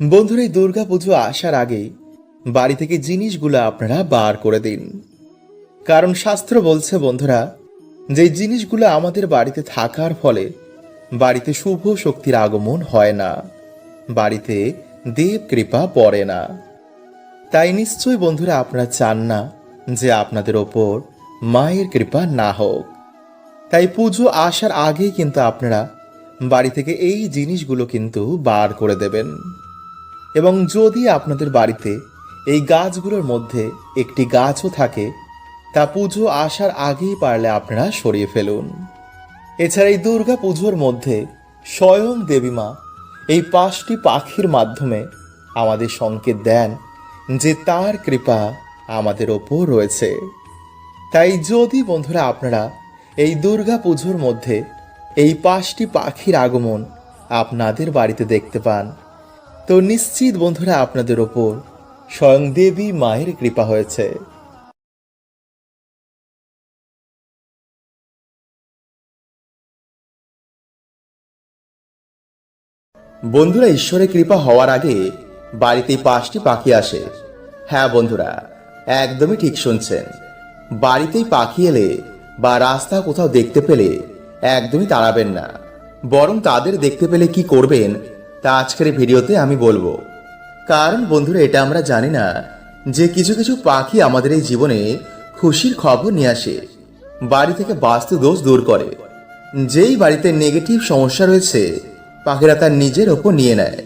বন্ধুরা এই দুর্গা পুজো আসার আগেই বাড়ি থেকে জিনিসগুলো আপনারা বার করে দিন। কারণ শাস্ত্র বলছে, বন্ধুরা, যে জিনিসগুলো আমাদের বাড়িতে থাকার ফলে বাড়িতে শুভ শক্তির আগমন হয় না, বাড়িতে দেব কৃপা পড়ে না। তাই নিশ্চয়ই, বন্ধুরা, আপনারা চান না যে আপনাদের ওপর মায়ের কৃপা না হোক। তাই পুজো আসার আগেই কিন্তু আপনারা বাড়ি থেকে এই জিনিসগুলো কিন্তু বার করে দেবেন। এবং যদি আপনাদের বাড়িতে এই গাছগুলোর মধ্যে একটি গাছও থাকে, তা পুজো আসার আগেই পারলে আপনারা সরিয়ে ফেলুন। এছাড়া এই দুর্গা পুজোর মধ্যে স্বয়ং দেবীমা এই পাঁচটি পাখির মাধ্যমে আমাদের সংকেত দেন যে তার কৃপা আমাদের ওপর রয়েছে। তাই যদি বন্ধুরা আপনারা এই দুর্গা পুজোর মধ্যে এই পাঁচটি পাখির আগমন আপনাদের বাড়িতে দেখতে পান তো নিশ্চিত বন্ধুরা আপনাদের ওপর স্বয়ং দেবী মায়ের কৃপা হয়েছে। বন্ধুরা, ঈশ্বরের কৃপা হওয়ার আগে বাড়িতে পাঁচটি পাখি আসে। হ্যাঁ বন্ধুরা, একদমই ঠিক শুনছেন। বাড়িতেই পাখি এলে বা রাস্তা কোথাও দেখতে পেলে একদমই তাড়াবেন না। বরং তাদের দেখতে পেলে কি করবেন তা আজকের ভিডিওতে আমি বলব। কারণ বন্ধুরা, এটা আমরা জানি না যে কিছু কিছু পাখি আমাদের এই জীবনে খুশির খবর নিয়ে আসে। বাড়ি থেকে বাস্তু দোষ দূর করে। যেই বাড়িতে নেগেটিভ সমস্যা রয়েছে, পাখিরা তার নিজের ওপর নিয়ে নেয়।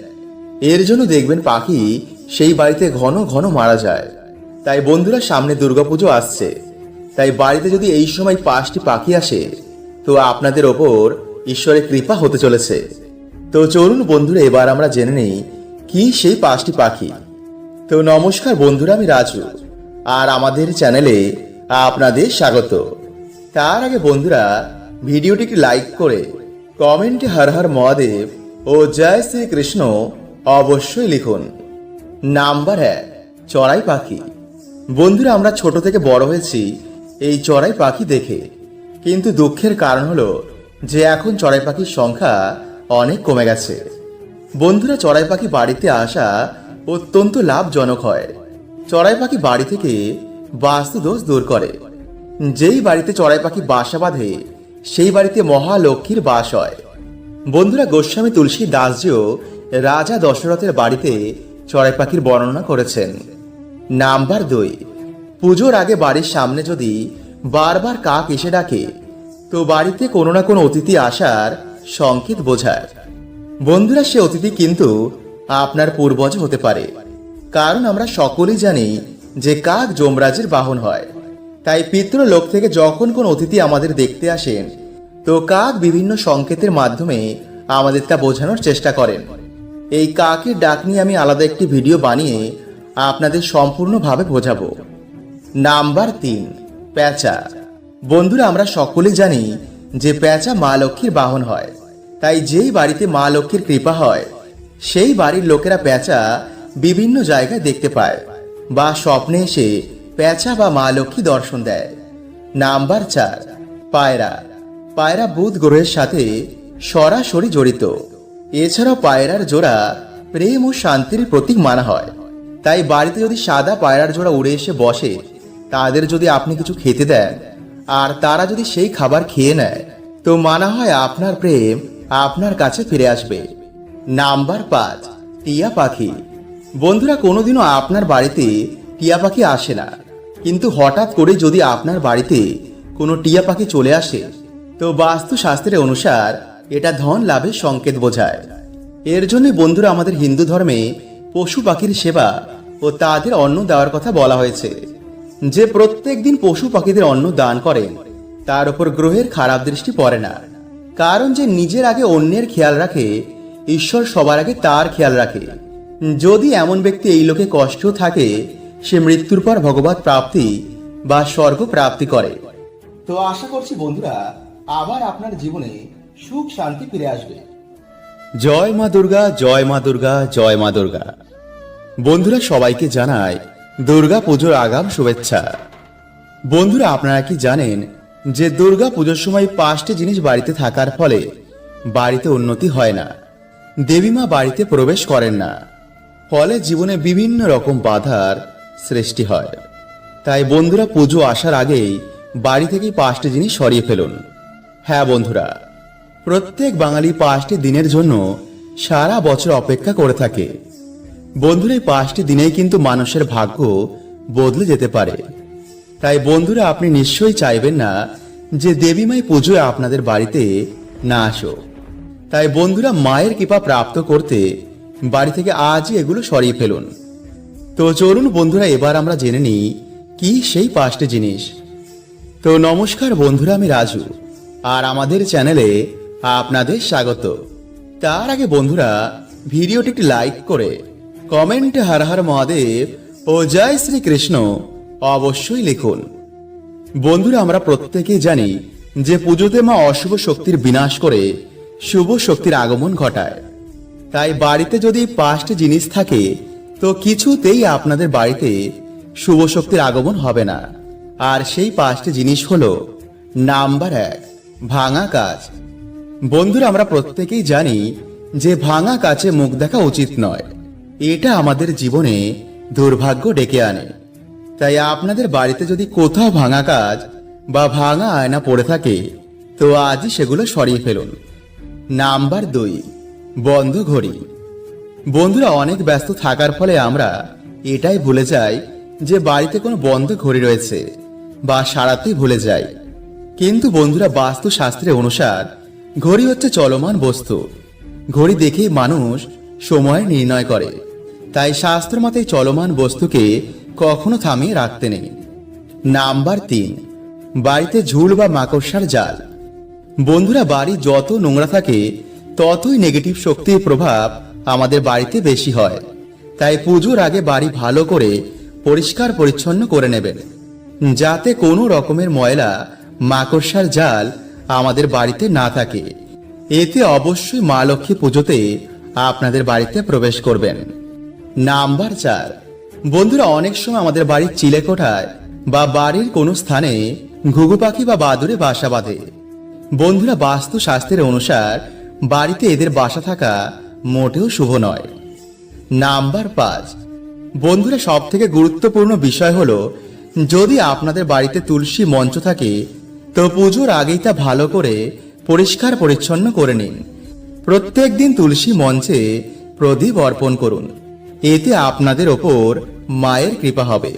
এর জন্য দেখবেন পাখি সেই বাড়িতে ঘন ঘন মারা যায়। তাই বন্ধুরা, সামনে দুর্গাপুজো আসছে। তাই বাড়িতে যদি এই সময় পাঁচটি পাখি আসে, তো আপনাদের ওপর ঈশ্বরের কৃপা হতে চলেছে। তো চলুন বন্ধুরা, এবার আমরা জেনে নেই কি সেই পাঁচটি পাখি। তো নমস্কার বন্ধুরা, আমি রাজু, আর আমাদের চ্যানেলে আপনাদের স্বাগত। তার আগে বন্ধুরা, ভিডিওটিকে লাইক করে কমেন্টে হর হর মহাদেব ও জয় শ্রীকৃষ্ণ অবশ্যই লিখুন। নাম্বার এক, চড়াই পাখি। বন্ধুরা, আমরা ছোট থেকে বড় হয়েছি, এই চড়াই পাখি দেখে। কিন্তু দুঃখের কারণ হলো যে এখন চড়াই পাখির সংখ্যা অনেক কমে গেছে। বন্ধুরা চড়াই পাখি বাড়িতে আসা অত্যন্ত লাভজনক হয়। চড়াই পাখি বাড়ি থেকে বাস্তু দোষ দূর করে। যেই বাড়িতে চড়াই পাখি বাসা বাঁধে, সেই বাড়িতে মহালক্ষ্মীর বাস হয়। বন্ধুরা গোস্বামী তুলসী দাসজিও রাজা দশরথের বাড়িতে চড়াই পাখির বর্ণনা করেছেন। নাম্বার দুই, পুজোর আগে বাড়ির সামনে যদি বারবার কাক এসে ডাকে, তো বাড়িতে কোনো না কোনো অতিথি আসার সংকেত বোঝায়। বন্ধুরা, সে অতিথি কিন্তু আপনার পূর্বজ হতে পারে। কারণ আমরা সকলেই জানি যে কাক যমরাজের বাহন হয়। তাই পিতৃলোক থেকে যখন কোন অতিথি আমাদের দেখতে আসেন, তো কাক বিভিন্ন সংকেতের মাধ্যমে আমাদের তা বোঝানোর চেষ্টা করেন। এই কাকের ডাক নিয়ে আমি আলাদা একটি ভিডিও বানিয়ে আপনাদের সম্পূর্ণভাবে বোঝাবো। নাম্বার তিন, প্যাঁচা। বন্ধুরা, আমরা সকলেই জানি যে প্যাঁচা মা লক্ষ্মীর বাহন হয়, তাই যেই বাড়িতে মা লক্ষ্মীর কৃপা হয়, সেই বাড়ির লোকেরা প্যাঁচা বিভিন্ন জায়গায় দেখতে পায় বা স্বপ্নে এসে প্যাঁচা বা মা লক্ষ্মী দর্শন দেয়। নাম্বার চার, পায়রা। পায়রা বুধ গ্রহের সাথে সরাসরি জড়িত। এছাড়াও পায়রার জোড়া প্রেম ও শান্তির প্রতীক মানা হয়। তাই বাড়িতে যদি সাদা পায়রার জোড়া উড়ে এসে বসে, তাদের যদি আপনি কিছু খেতে দেন আর তারা যদি সেই খাবার খেয়ে নেয়, তো মানা হয় আপনার প্রেম আপনার কাছে ফিরে আসবে। নাম্বার পাঁচ, টিয়া পাখি। বন্ধুরা, কোনোদিনও আপনার বাড়িতে টিয়া পাখি আসে না। কিন্তু হঠাৎ করে যদি আপনার বাড়িতে কোনো টিয়া পাখি চলে আসে, তো বাস্তু শাস্ত্রের অনুসার এটা ধন লাভের সংকেত বোঝায়। এর জন্য বন্ধুরা, আমাদের হিন্দু ধর্মে পশু পাখির সেবা ও তাদের অন্ন দেওয়ার কথা বলা হয়েছে। যে প্রত্যেক দিন পশু পাখিদের অন্ন দান করেন, তার উপর গ্রহের খারাপ দৃষ্টি পড়ে না। কারণ যে নিজের আগে অন্যের খেয়াল রাখে, ঈশ্বর সবার আগে তার খেয়াল রাখে। যদি এমন ব্যক্তি এই লোকে কষ্ট থাকে, সে মৃত্যুর পর ভগবত প্রাপ্তি বা স্বর্গ প্রাপ্তি করে। তো আশা করছি বন্ধুরা, আবার আপনার জীবনে সুখ শান্তি ফিরে আসবে। জয় মা দুর্গা, জয় মা দুর্গা, জয় মা দুর্গা। বন্ধুরা সবাইকে জানায় দুর্গা পুজোর আগাম শুভেচ্ছা। বন্ধুরা, আপনারা কি জানেন যে দুর্গা পুজোর সময় পাঁচটি জিনিস বাড়িতে থাকার ফলে বাড়িতে উন্নতি হয় না। দেবীমা বাড়িতে প্রবেশ করেন না। ফলে জীবনে বিভিন্ন রকম বাধার সৃষ্টি হয়। তাই বন্ধুরা, পুজো আসার আগেই বাড়ি থেকেই পাঁচটি জিনিস সরিয়ে ফেলুন। হ্যাঁ বন্ধুরা, প্রত্যেক বাঙালি পাঁচটি দিনের জন্য সারা বছর অপেক্ষা করে থাকে। বন্ধুরা, এই পাঁচটি দিনেই কিন্তু মানুষের ভাগ্য বদলে যেতে পারে। তাই বন্ধুরা, আপনি নিশ্চয়ই চাইবেন না যে দেবীমাই পুজোয় আপনাদের বাড়িতে না আসো। তাই বন্ধুরা, মায়ের কৃপা প্রাপ্ত করতে বাড়ি থেকে আজই এগুলো সরিয়ে ফেলুন। তো চলুন বন্ধুরা, এবার আমরা জেনে নিই কি সেই পাঁচটি জিনিস। তো নমস্কার বন্ধুরা, আমি রাজু, আর আমাদের চ্যানেলে আপনাদের স্বাগত। তার আগে বন্ধুরা ভিডিওটি একটি লাইক করে কমেন্টে হর হর মহাদেব ও জয় শ্রীকৃষ্ণ অবশ্যই লিখুন। বন্ধুরা, আমরা প্রত্যেকেই জানি যে পুজোতে মা অশুভ শক্তির বিনাশ করে শুভ শক্তির আগমন ঘটায়। তাই বাড়িতে যদি পাঁচটি জিনিস থাকে, তো কিছুতেই আপনাদের বাড়িতে শুভ শক্তির আগমন হবে না। আর সেই পাঁচটি জিনিস হলো নাম্বার এক, ভাঙা কাজ। বন্ধুরা, আমরা প্রত্যেকেই জানি যে ভাঙা কাছে মুখ দেখা উচিত নয়। এটা আমাদের জীবনে দুর্ভাগ্য ডেকে আনে। তাই আপনাদের বাড়িতে যদি কোথাও ভাঙা কাজ বা ভাঙা আয়না পড়ে থাকে, তো আজই সেগুলো সরিয়ে ফেলুন। নাম্বার দুই, বন্ধ ঘড়ি। বন্ধুরা অনেক ব্যস্ত থাকার ফলে আমরা এটাই ভুলে যাই যে বাড়িতে কোনো বন্ধ ঘড়ি রয়েছে বা সারাতেই ভুলে যাই। কিন্তু বন্ধুরা বাস্তু শাস্ত্রের অনুসার ঘড়ি হচ্ছে চলমান বস্তু। ঘড়ি দেখেই মানুষ সময় নির্ণয় করে। তাই শাস্ত্র মতে চলমান বস্তুকে কখনো থামিয়ে রাখতে নেই। নাম্বার তিন, বাড়িতে ঝুল বা মাকড়সার জাল। বন্ধুরা বাড়ি যত নোংরা থাকে, ততই নেগেটিভ শক্তির প্রভাব আমাদের বাড়িতে বেশি হয়। তাই পুজোর আগে বাড়ি ভালো করে পরিষ্কার পরিচ্ছন্ন করে নেবেন। যাতে কোনো রকমের ময়লা, মাকড়সার জাল আমাদের বাড়িতে না থাকে। এতে অবশ্যই মা লক্ষ্মী পুজোতে আপনাদের বাড়িতে প্রবেশ করবেন। নাম্বার চার। বন্ধুরা, অনেক সময় আমাদের বাড়ির চিলে কোঠায় বা বাড়ির কোনো স্থানে ঘুঘু পাখি বা বাদুরে বাসা বাঁধে। বন্ধুরা বাস্তু শাস্ত্রের অনুসার বাড়িতে এদের বাসা থাকা মোটেও শুভ নয়। নাম্বার পাঁচ। বন্ধুরা সব থেকে গুরুত্বপূর্ণ বিষয় হলো, যদি আপনাদের বাড়িতে তুলসী মঞ্চ থাকে, তো পুজোর আগেই তা ভালো করে পরিষ্কার পরিচ্ছন্ন করে নিন। প্রত্যেক দিন তুলসী মঞ্চে প্রদীপ অর্পণ করুন। এতে আপনাদের ওপর মায়ের কৃপা হবে।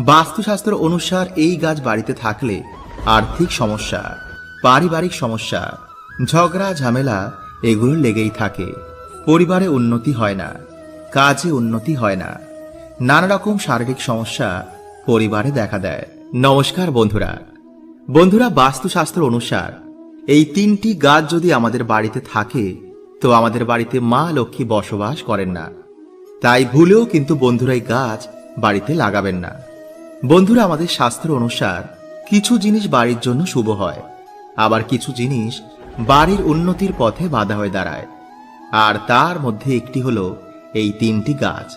বাস্তুশাস্ত্র অনুসার এই গাছ বাড়িতে থাকলে আর্থিক সমস্যা, পারিবারিক সমস্যা, ঝগড়া, ঝামেলা এগুলো লেগেই থাকে। পরিবারে উন্নতি হয় না, কাজে উন্নতি হয় না। নানা রকম শারীরিক সমস্যা পরিবারে দেখা দেয়। নমস্কার বন্ধুরা। বন্ধুরা, বাস্তুশাস্ত্র অনুসার এই তিনটি গাছ যদি আমাদের বাড়িতে থাকে, তো আমাদের বাড়িতে মা লক্ষ্মী বসবাস করেন না। তাই ভুলেও কিন্তু বন্ধুরা এই গাছ বাড়িতে লাগাবেন না। বন্ধুরা, আমাদের শাস্ত্র অনুসার কিছু জিনিস বাড়ির জন্য শুভ হয়, আবার কিছু জিনিস বাড়ির উন্নতির পথে বাধা হয়ে দাঁড়ায়। আর তার মধ্যে একটি হলো এই তিনটি গাছ।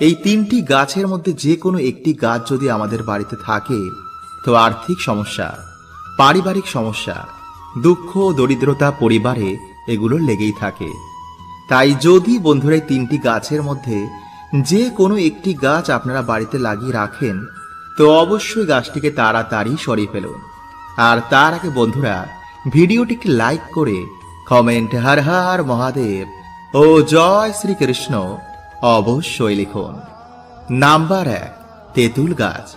এই তিনটি গাছের মধ্যে যে কোনো একটি গাছ যদি আমাদের বাড়িতে থাকে, তো আর্থিক সমস্যা, পারিবারিক সমস্যা দুঃখ দরিদ্রতা পরিবারে এগুলো লেগেই থাকে। তাই যদি বন্ধুরা এই তিনটি গাছের মধ্যে যে কোনো একটি গাছ আপনারা বাড়িতে লাগিয়ে রাখেন, তো অবশ্যই গাছটিকে তাড়াতাড়ি সরিয়ে ফেলুন। আর তার আগে বন্ধুরা, ভিডিওটিকে লাইক করে কমেন্ট হর হর মহাদেব ও জয় শ্রীকৃষ্ণ অবশ্যই লিখুন। নাম্বার এক, তেঁতুল গাছ।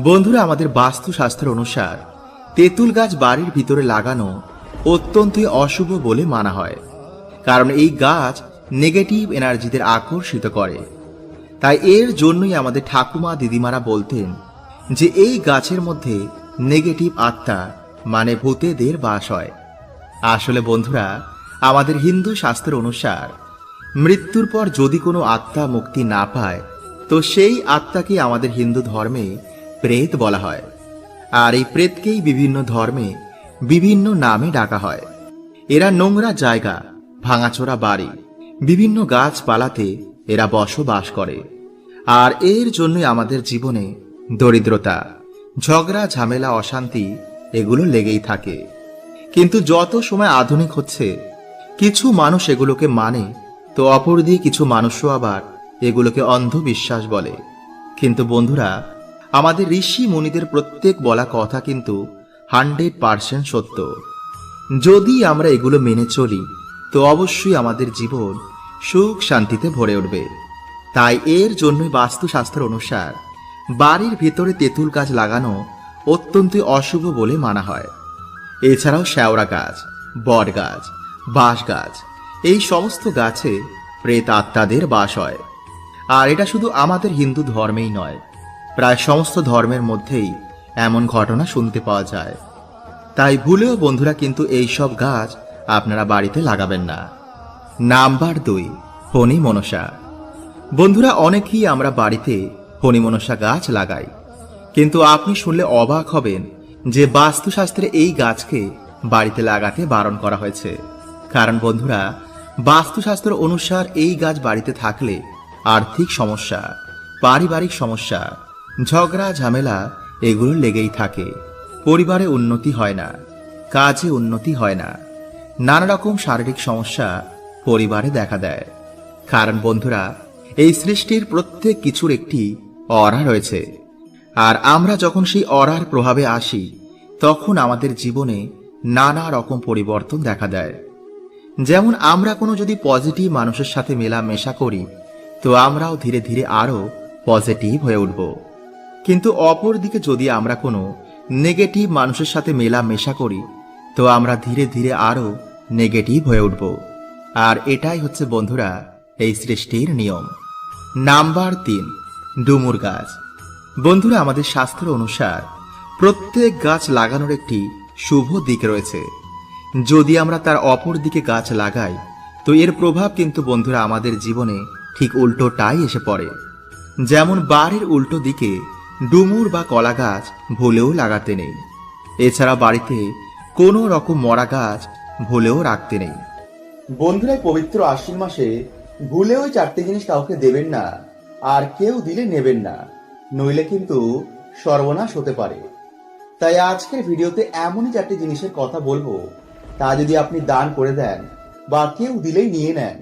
বন্ধুরা, আমাদের বাস্তুশাস্ত্র অনুসার তেঁতুল গাছ বাড়ির ভিতরে লাগানো অত্যন্তই অশুভ বলে মানা হয়, কারণ এই গাছ নেগেটিভ এনার্জিদের আকর্ষিত করে। তাই এর জন্যই আমাদের ঠাকুমা দিদিমারা বলতেন যে এই গাছের মধ্যে নেগেটিভ আত্মা মানে ভূতেদের বাস হয়। আসলে বন্ধুরা, আমাদের হিন্দু শাস্ত্র অনুসার, মৃত্যুর পর যদি কোনো আত্মা মুক্তি না পায়, তো সেই আত্মাকে আমাদের হিন্দু ধর্মে প্রেত বলা হয়। আর এই প্রেতকেই বিভিন্ন ধর্মে, বিভিন্ন নামে ডাকা হয়। এরা নোংরা জায়গা, ভাঙাচোরা বাড়ি, বিভিন্ন গাছপালাতে এরা বসবাস করে। আর এর জন্যই আমাদের জীবনে দরিদ্রতা, ঝগড়া, ঝামেলা, অশান্তি এগুলো লেগেই থাকে। কিন্তু যত সময় আধুনিক হচ্ছে, কিছু মানুষ এগুলোকে মানে তো অপরদিকে কিছু মানুষও আবার এগুলোকে অন্ধবিশ্বাস বলে। কিন্তু বন্ধুরা আমাদের ঋষি মুনিদের প্রত্যেক বলা কথা কিন্তু হান্ড্রেড পার্সেন্ট সত্য। যদি আমরা এগুলো মেনে চলি, তো অবশ্যই আমাদের জীবন সুখ শান্তিতে ভরে উঠবে। তাই এর জন্যই বাস্তুশাস্ত্র অনুসার বাড়ির ভেতরে তেঁতুল গাছ লাগানো অত্যন্ত অশুভ বলে মানা হয়। এছাড়াও শ্যাওড়া গাছ, বট গাছ, বাঁশ গাছ, এই সমস্ত গাছে প্রেত আত্মাদের বাস হয়। আর এটা শুধু আমাদের হিন্দু ধর্মেই নয় প্রায় সমস্ত ধর্মের মধ্যেই এমন ঘটনা শুনতে পাওয়া যায়। তাই ভুলেও বন্ধুরা কিন্তু এই সব গাছ আপনারা বাড়িতে লাগাবেন না। নাম্বার দুই ফণি মনসা বন্ধুরা, অনেকেই আমরা বাড়িতে ফণি মনসা গাছ লাগাই। কিন্তু আপনি শুনলে অবাক হবেন যে বাস্তুশাস্ত্রে এই গাছকে বাড়িতে লাগাতে বারণ করা হয়েছে। কারণ বন্ধুরা, বাস্তুশাস্ত্র অনুসার এই গাছ বাড়িতে থাকলে আর্থিক সমস্যা, পারিবারিক সমস্যা ঝগড়া, ঝামেলা এগুলো লেগেই থাকে। পরিবারে উন্নতি হয় না, কাজে উন্নতি হয় না। নানা রকম শারীরিক সমস্যা পরিবারে দেখা দেয়। কারণ বন্ধুরা, এই সৃষ্টির প্রত্যেক কিছুর একটি অরা রয়েছে। আর আমরা যখন সেই অরার প্রভাবে আসি, তখন আমাদের জীবনে নানা রকম পরিবর্তন দেখা দেয়। যেমন আমরা কোনো যদি পজিটিভ মানুষের সাথে মেলামেশা করি, তো আমরাও ধীরে ধীরে আরও পজিটিভ হয়ে উঠব। কিন্তু অপর দিকে যদি আমরা কোনো নেগেটিভ মানুষের সাথে মেলামেশা করি, তো আমরা ধীরে ধীরে আরও নেগেটিভ হয়ে উঠব। আর এটাই হচ্ছে বন্ধুরা এই সৃষ্টির নিয়ম। নাম্বার তিন, ডুমুর গাছ। বন্ধুরা, আমাদের শাস্ত্র অনুসার প্রত্যেক গাছ লাগানোর একটি শুভ দিক রয়েছে। যদি আমরা তার অপর দিকে গাছ লাগাই, তো এর প্রভাব কিন্তু বন্ধুরা আমাদের জীবনে ঠিক উল্টোটাই এসে পড়ে। যেমন বাড়ির উল্টো দিকে ডুমুর বা কলা গাছ ভুলেও লাগাতে নেই। এছাড়া বাড়িতে কোনো রকম মরা গাছ ভুলেও রাখতে নেই। বন্ধুরা, পবিত্র আশ্বিন মাসে ভুলেও চারটে জিনিস কাউকে দেবেন না, আর কেউ দিলে নেবেন না। নইলে কিন্তু সর্বনাশ হতে পারে। তাই আজকের ভিডিওতে এমনই চারটি জিনিসের কথা বলব। তা যদি আপনি দান করে দেন বা কেউ দিলেই নিয়ে নেন,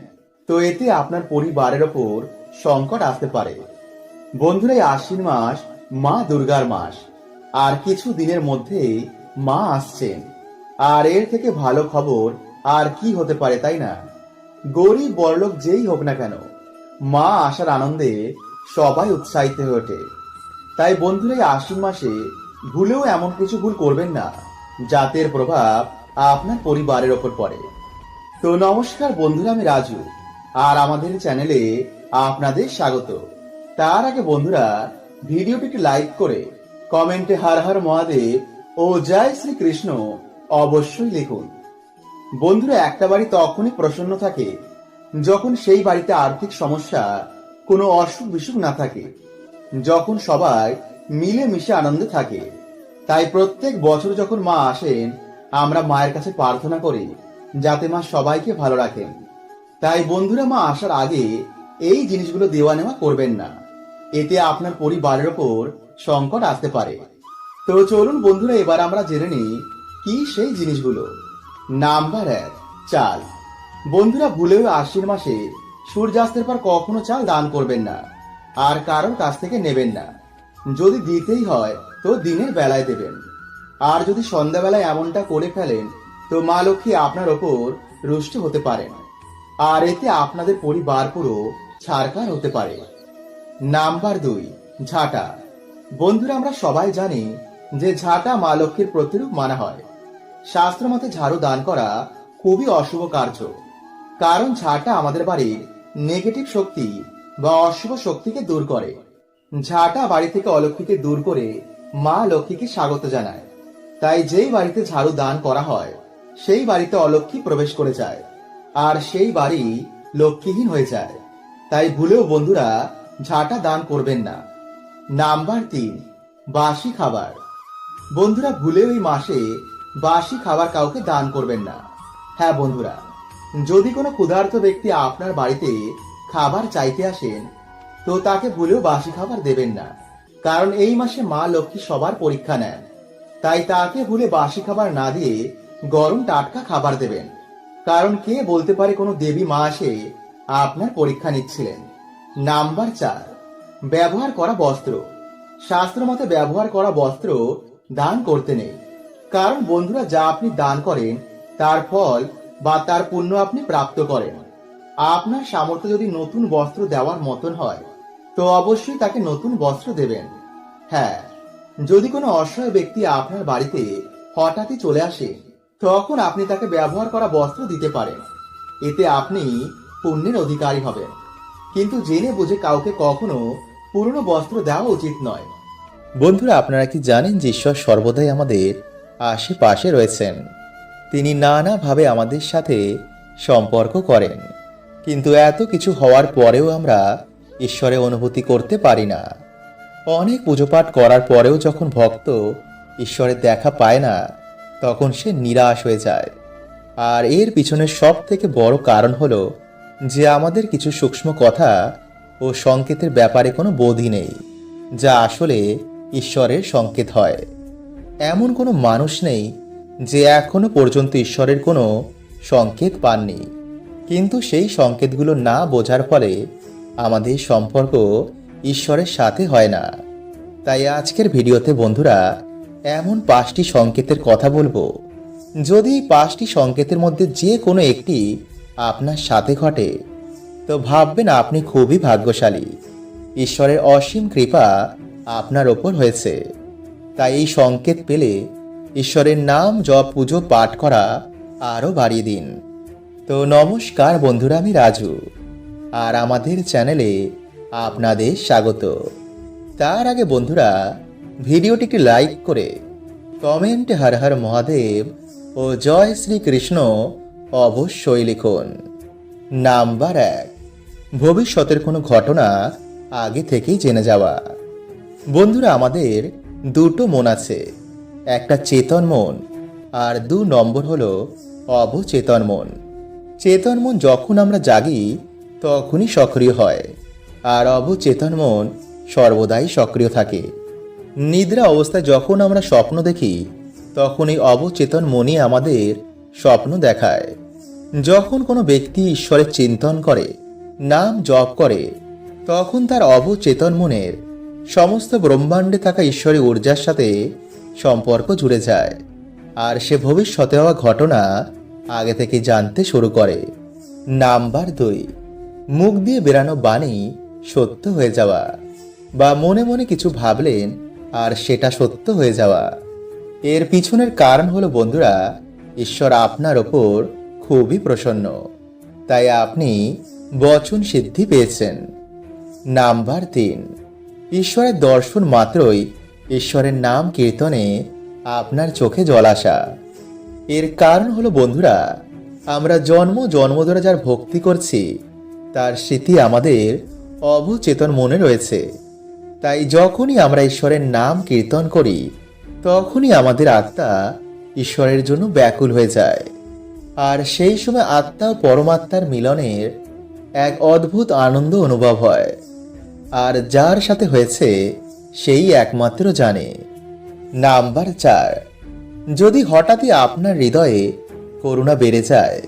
তো এতে আপনার পরিবারের ওপর সংকট আসতে পারে। বন্ধুরা, এই আশ্বিন মাস মা দুর্গার মাস। আর কিছু দিনের মধ্যেই মা আসছেন। আর এর থেকে ভালো খবর আর কি হতে পারে তাই না? গরিব বড়লোক যেই হোক না কেন, মা আসার আনন্দে সবাই উৎসাহিত হয়ে ওঠে। তাই বন্ধুরা, এই আশ্বিন মাসে ভুলেও এমন কিছু ভুল করবেন না যাতের প্রভাব আপনার পরিবারের ওপর পড়ে। তো নমস্কার বন্ধুরা, আমি রাজু। আর আমাদের চ্যানেলে আপনাদের স্বাগত। তার আগে বন্ধুরা ভিডিওটিকে লাইক করে কমেন্টে হর হর মহাদেব ও জয় শ্রীকৃষ্ণ অবশ্যই লিখুন। বন্ধুরা, একটা বাড়ি তখনই প্রসন্ন থাকে যখন সেই বাড়িতে আর্থিক সমস্যা, কোনো অসুখ বিসুখ না থাকে। যখন সবাই মিলে মিশে আনন্দে থাকে। তাই প্রত্যেক বছর যখন মা আসেন, আমরা মায়ের কাছে প্রার্থনা করি যাতে মা সবাইকে ভালো রাখেন। তাই বন্ধুরা, মা আসার আগে এই জিনিসগুলো দেওয়া নেওয়া করবেন না। এতে আপনার পরিবারের ওপর সংকট আসতে পারে। তো চলুন বন্ধুরা, এবার আমরা জেনে নিই কি সেই জিনিসগুলো। নাম্বার এক, চাল। বন্ধুরা, ভুলেও আশ্বিন মাসে সূর্যাস্তের পর কখনো চাল দান করবেন না, আর কারোর কাছ থেকে নেবেন না। যদি দিতেই হয়, তো দিনের বেলায় দেবেন। আর যদি সন্ধ্যাবেলায় এমনটা করে ফেলেন, তো মা লক্ষ্মী আপনার ওপর রুষ্ট হতে পারেন। আর এতে আপনাদের পরিবার পুরো ছাড়খার হতে পারে। নাম্বার দুই, ঝাঁটা। বন্ধুরা, আমরা সবাই জানি যে ঝাঁটা মা লক্ষ্মীর প্রতিরূপ মানা হয়। শাস্ত্র মতে ঝাড়ু দান করা খুবই অশুভ কার্য। কারণ ঝাঁটা আমাদের বাড়ির নেগেটিভ শক্তি বা অশুভ শক্তিকে দূর করে। ঝাঁটা বাড়ি থেকে অলক্ষীকে দূর করে মা লক্ষ্মীকে স্বাগত জানায়। তাই যেই বাড়িতে ঝাড়ু দান করা হয়, সেই বাড়িতে অলক্ষী প্রবেশ করে যায়। আর সেই বাড়ি লক্ষ্মীহীন হয়ে যায়। তাই ভুলেও বন্ধুরা ঝাঁটা দান করবেন না। নাম্বার তিন, বাসি খাবার। বন্ধুরা, ভুলে ওই মাসে বাসি খাবার কাউকে দান করবেন না। হ্যাঁ বন্ধুরা, যদি কোনো ক্ষুধার্ত ব্যক্তি আপনার বাড়িতে খাবার চাইতে আসেন, তো তাকে ভুলেও বাসি খাবার দেবেন না। কারণ এই মাসে মা লক্ষ্মী সবার পরীক্ষা নেন। তাই তাকে ভুলে বাসি খাবার না দিয়ে গরম টাটকা খাবার দেবেন। কারণ কে বলতে পারে কোনো দেবী মা এসে আপনার পরীক্ষা নিচ্ছিলেন? নাম্বার চার। ব্যবহার করা বস্ত্র। শাস্ত্র মতে ব্যবহার করা বস্ত্র দান করতে নেই। কারণ বন্ধুরা যা আপনি দান করেন, তার ফল বা তার পুণ্য আপনি প্রাপ্ত করেন। আপনার সামর্থ্য যদি নতুন বস্ত্র দেওয়ার মতন হয়, তো অবশ্যই তাকে নতুন বস্ত্র দেবেন। হ্যাঁ যদি কোনো অসহায় ব্যক্তি আপনার বাড়িতে হঠাৎই চলে আসে, তখন আপনি তাকে ব্যবহার করা বস্ত্র দিতে পারেন। এতে আপনি পুণ্যের অধিকারী হবেন। কিন্তু জেনে বুঝে কাউকে কখনো পুরনো বস্ত্র দেওয়া উচিত নয়। বন্ধুরা, আপনারা কি জানেন যে ঈশ্বর সর্বদাই আমাদের আশেপাশে রয়েছেন? তিনি নানাভাবে আমাদের সাথে সম্পর্ক করেন। কিন্তু এত কিছু হওয়ার পরেও আমরা ঈশ্বরে অনুভূতি করতে পারি না। অনেক পুজোপাঠ করার পরেও যখন ভক্ত ঈশ্বরের দেখা পায় না, তখন সে নিরাশ হয়ে যায়। আর এর পিছনে সব থেকে বড় কারণ হলো যে আমাদের কিছু সূক্ষ্ম কথা ও সংকেতের ব্যাপারে কোনো বোধই নেই, যা আসলে ঈশ্বরের সংকেত হয়। এমন কোনো মানুষ নেই যে এখনও পর্যন্ত ঈশ্বরের কোনো সংকেত পাননি। কিন্তু সেই সংকেতগুলো না বোঝার ফলে আমাদের সম্পর্ক ঈশ্বরের সাথে হয় না। তাই আজকের ভিডিওতে বন্ধুরা এমন পাঁচটি সংকেতের কথা বলব। যদি এই পাঁচটি সংকেতের মধ্যে যে কোনো একটি আপনার সাথে ঘটে। তো ভাববেন আপনি খুবই ভাগ্যশালী। ঈশ্বরের অসীম কৃপা আপনার ওপর হয়েছে। তাই এই সংকেত পেলে ঈশ্বরের নাম জপ পুজো পাঠ করা আরও বাড়িয়ে দিন। তো নমস্কার বন্ধুরা, আমি রাজু। আর আমাদের চ্যানেলে আপনাদের স্বাগত। তার আগে বন্ধুরা ভিডিওটিকে লাইক করে কমেন্টে হর হর মহাদেব ও জয় শ্রীকৃষ্ণ অবশ্যই লিখুন। নাম্বার এক, ভবিষ্যতের কোনো ঘটনা আগে থেকেই জেনে যাওয়া। বন্ধুরা, আমাদের দুটো মন আছে, একটা চেতন মন আর দু নম্বর হলো অবচেতন মন। চেতন মন যখন আমরা জাগি, তখনই সক্রিয় হয় আর অবচেতন মন সর্বদাই সক্রিয় থাকে। নিদ্রা অবস্থায় যখন আমরা স্বপ্ন দেখি তখন এই অবচেতন মনই আমাদের স্বপ্ন দেখায়। যখন কোনো ব্যক্তি ঈশ্বরের চিন্তন করে, নাম জপ করে, তখন তার অবচেতন মনের সমস্ত ব্রহ্মাণ্ডে থাকা ঈশ্বরের ঊর্জার সাথে সম্পর্ক জুড়ে যায় আর সে ভবিষ্যতে হওয়া ঘটনা আগে থেকে জানতে শুরু করে। নাম্বার দুই, মুখ দিয়ে বেরানো বাণী সত্য হয়ে যাওয়া বা মনে মনে কিছু ভাবলেন আর সেটা সত্য হয়ে যাওয়া। এর পিছনের কারণ হলো বন্ধুরা, ঈশ্বর আপনার ওপর খুবই প্রসন্ন। তাই আপনি বচন সিদ্ধি পেয়েছেন। নাম্বার তিন, ঈশ্বরের দর্শন মাত্রই ঈশ্বরের নাম কীর্তনে আপনার চোখে জল আসা। এর কারণ হলো বন্ধুরা, আমরা জন্ম জন্ম ধরে যার ভক্তি করছি, তার স্মৃতি আমাদের অবচেতন মনে রয়েছে। তাই যখনই আমরা ঈশ্বরের নাম কীর্তন করি, তখনই আমাদের আত্মা ঈশ্বরের জন্য ব্যাকুল হয়ে যায়। আর সেই সময় আত্মা ও পরমাত্মার মিলনের এক অদ্ভুত আনন্দ অনুভব হয়। আর যার সাথে হয়েছে সেই একমাত্র জানে। নাম্বার চার, যদি হঠাৎই আপনার হৃদয়ে করুণা বেড়ে যায়,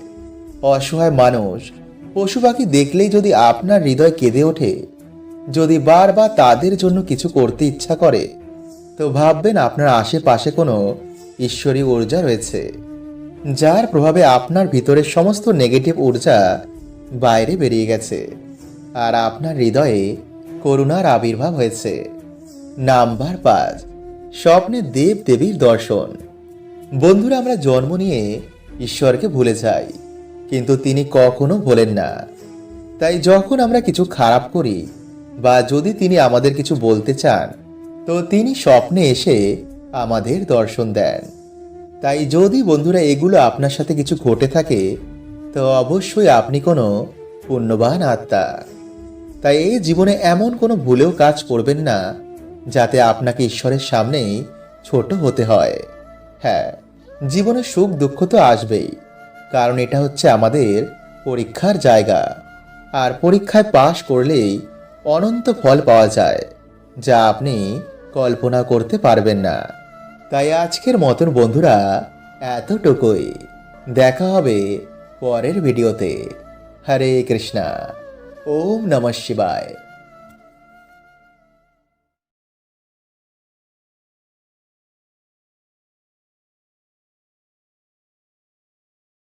অসহায় মানুষ, পশু পাখি দেখলেই যদি আপনার হৃদয় কেঁদে ওঠে, যদি বারবার তাদের জন্য কিছু করতে ইচ্ছা করে, তো ভাববেন আপনার আশেপাশে কোনো ঈশ্বরী ঊর্জা রয়েছে। যার প্রভাবে আপনার ভিতরের সমস্ত নেগেটিভ ঊর্জা বাইরে বেরিয়ে গেছে আর আপনার হৃদয়ে করুণার আবির্ভাব হয়েছে। নাম্বার পাঁচ, স্বপ্নে দেব দেবীর দর্শন। বন্ধুরা, আমরা জন্ম নিয়ে ঈশ্বরকে ভুলে যাই, কিন্তু তিনি কখনো ভোলেন না। তাই যখন আমরা কিছু খারাপ করি বা যদি তিনি আমাদের কিছু বলতে চান, তো তিনি স্বপ্নে এসে আমাদের দর্শন দেন। তাই যদি বন্ধুরা এগুলো আপনার সাথে কিছু ঘটে থাকে, তো অবশ্যই আপনি কোনো পুণ্যবান আত্মা। তাই এই জীবনে এমন কোনো ভুলেও কাজ করবেন না, যাতে আপনাকে ঈশ্বরের সামনেই ছোট হতে হয়। হ্যাঁ জীবনে সুখ দুঃখ তো আসবেই, কারণ এটা হচ্ছে আমাদের পরীক্ষার জায়গা। আর পরীক্ষায় পাশ করলেই অনন্ত ফল পাওয়া যায়, যা আপনি কল্পনা করতে পারবেন না। তাই আজকের মতন বন্ধুরা এতটুকুই। দেখা হবে পরের ভিডিওতে। হরে কৃষ্ণা। ওম নমঃ শিবায়।